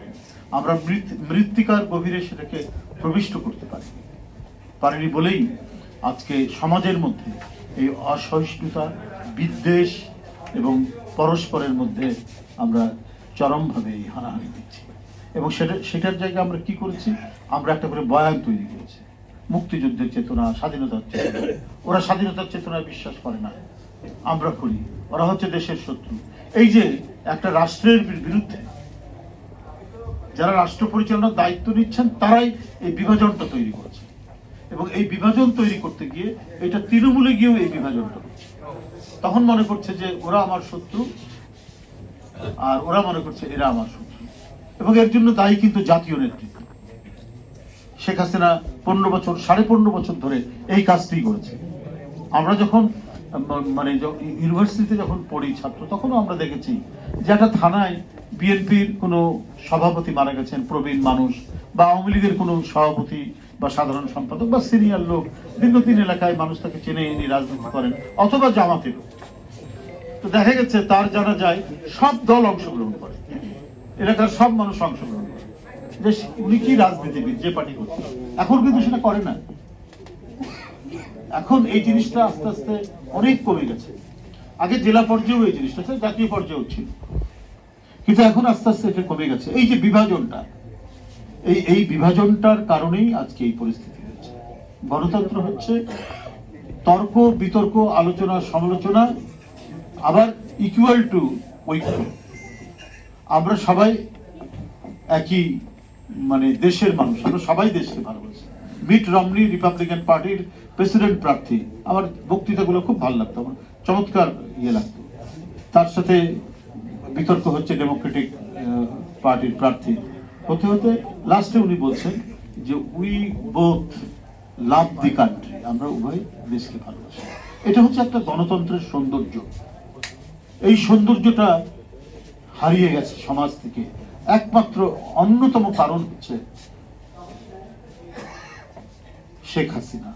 পারিনি আমরা মৃত্তিকার গভীরে সেটাকে প্রবিষ্ট করতে পারিনি পারিনি বলেই আজকে সমাজের মধ্যে এই অসহিষ্ণুতা, বিদ্বেষ এবং পরস্পরের মধ্যে আমরা চরমভাবে এই হানাহানি দিচ্ছি। এবং সেটা, সেটার জায়গায় আমরা কি করেছি? আমরা একটা করে বয়ান তৈরি করেছি। মুক্তিযুদ্ধের চেতনা, স্বাধীনতার চেতনা। ওরা স্বাধীনতার চেতনায় বিশ্বাস করে না। আমরা করি। ওরা হচ্ছে দেশের শত্রু। এই যে একটা রাষ্ট্রের বিরুদ্ধে যারা রাষ্ট্র পরিচালনার দায়িত্ব নিচ্ছেন, তারাই এই বিভাজনটা তৈরি করছে। এবং এই বিভাজন তৈরি করতে গিয়ে এটা তৃণমূলে গিয়েও এই বিভাজনটা। তখন মনে করছে যে ওরা আমার শত্রু, আর ওরা মনে করছে এরা আমার শত্রু। এবং এর জন্য দায়ী কিন্তু জাতীয় নেতৃত্ব। শেখ হাসিনা পনেরো বছর, সাড়ে পনেরো বছর ধরে এই কাজটি করেছে। আমরা যখন মানে ইউনিভার্সিটিতে যখন পড়ি ছাত্র, তখনও আমরা দেখেছি যে একটা থানায় বিএনপির কোনো সভাপতি মারা গেছেন, প্রবীণ মানুষ, বা আওয়ামী লীগের কোনো সভাপতি বা সাধারণ সম্পাদক বা সিনিয়র লোক, দীর্ঘদিন এলাকায় মানুষ তাকে চেনে এনে রাজনীতি করেন, অথবা জামাতের তো দেখা গেছে, তার জানা যায় সব দল অংশগ্রহণ করে। এলাকার সব মানুষ অংশগ্রহণ করে। যে উনি কি রাজনীতিবিদ, যে পার্টি করছে? এখন কিন্তু সেটা করে না। এখন এই জিনিসটা আস্তে আস্তে অনেক কমে গেছে। আগে জেলা পর্যায়েও এই জিনিসটা জাতীয় পর্যায়েও ছিল। কিন্তু এখন আস্তে আস্তে এটা কমে গেছে। এই যে বিভাজনটা, এই এই বিভাজনটার কারণেই আজকে এই পরিস্থিতি হচ্ছে। গণতন্ত্র হচ্ছে তর্ক, বিতর্ক, আলোচনা, সমালোচনা, আবার ইকুয়াল টু ঐক্য। আমরা সবাই একই মানে দেশের মানুষ, আমরা সবাই দেশকে ভালোবাসি। মিট রমনি রিপাবলিকান পার্টির প্রেসিডেন্ট প্রার্থী। আমার বক্তৃতাগুলো খুব ভালো লাগতো, আমার চমৎকার ইয়ে লাগতো। তার সাথে বিতর্ক হচ্ছে ডেমোক্রেটিক পার্টির প্রার্থী। হতে হতে লাস্টে উনি বলছেন যে we both love the country আমরা উভয় দেশকে ভালোবাসি। এটা হচ্ছে একটা গণতন্ত্রের সৌন্দর্য। এই সৌন্দর্যটা হারিয়ে গেছে সমাজ থেকে। একমাত্র অন্যতম কারণ হচ্ছে শেখ হাসিনা।